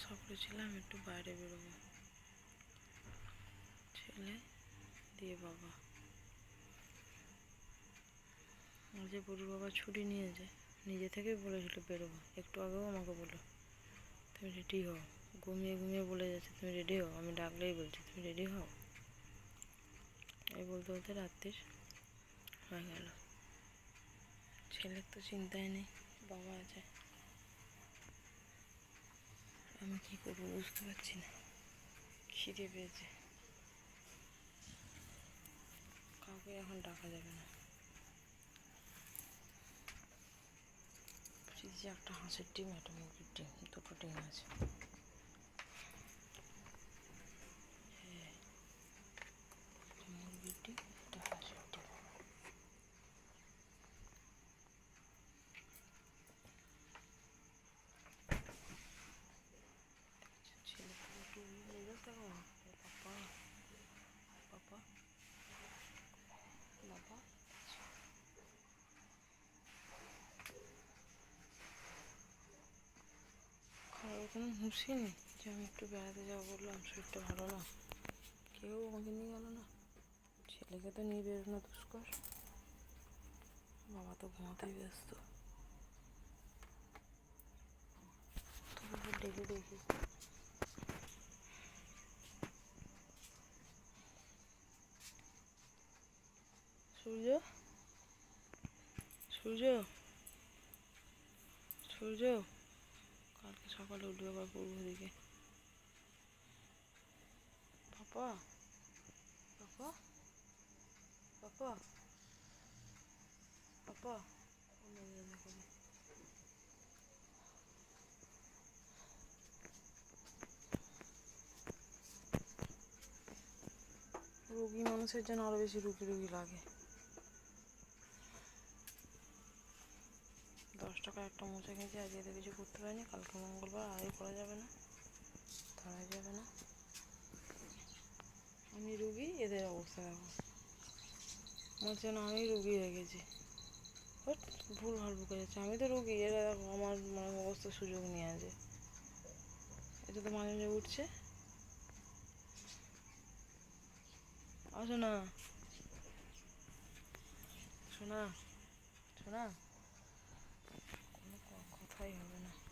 আশা করেছিলাম একটু বাইরে বেরোবো। ছেলে দিয়ে বাবা। যে বড়ুর বাবা ছুটি নিয়েছে নিজে থেকেই বলেছিল বেরোবো। একটু আগেও আমাকে বলল, তুমি রেডি হও? ঘুমিয়ে ঘুমিয়ে বলে যাচ্ছে, তুমি রেডি হও? আমি ডাকলেই বলছি, তুমি রেডি হও? এই বলতে বলতে রাত্রির হয়ে গেল। ছেলের তো চিন্তাই নেই, বাবা আছে। আমি কি করব বুঝতে পারছি না। খিদে পেয়েছে। কাউকে এখন ডাকা যাবে না। ফ্রিজে একটা হাঁসের ডিম, একটা মুরগির ডিম, দুটো ডিম আছে হ্যাঁ, একটা মুরগির ডিম একটা হাঁসের ডিম ছেলে তো একটু মেজাজ দেখো না এ বাবা কারোর কোনো হুঁশই নেই যে আমি একটু বেড়াতে যাব বললাম শরীরটা ভালো না কেউ আমাকে নিয়ে গেল না ছেলেকে তো নিয়ে বেরোনো দুষ্কর বাবা তো ঘুমাতেই ব্যস্ত ডেকে দেখি সূর্য? সূর্য? সূর্য? কালকে সকালে উঠবে আবার পূর্ব দিকে। পাপা? পাপা? পাপা? পাপা। রুগী মানুষের জন্য আরও বেশি রুগী রুগী লাগে। টাকা একটা মোচা কিনছি আজকে তো কিছু করতে পারিনি, কালকে মঙ্গলবার আগে করা যাবে না ধরা যাবে না। আমি রুগী, এদের অবস্থা দেখো। হচ্ছে না আমি রুগী হয়ে গেছি। বাট ভুল ভালো বুকে যাচ্ছে, আমি তো রুগী, এরা দেখো আমার মানে অবস্থার সুযোগ নিয়ে আছে এটা তো মাঝে মাঝে উঠছে। আসো না শোনা শোনা। Nó 太远了 có.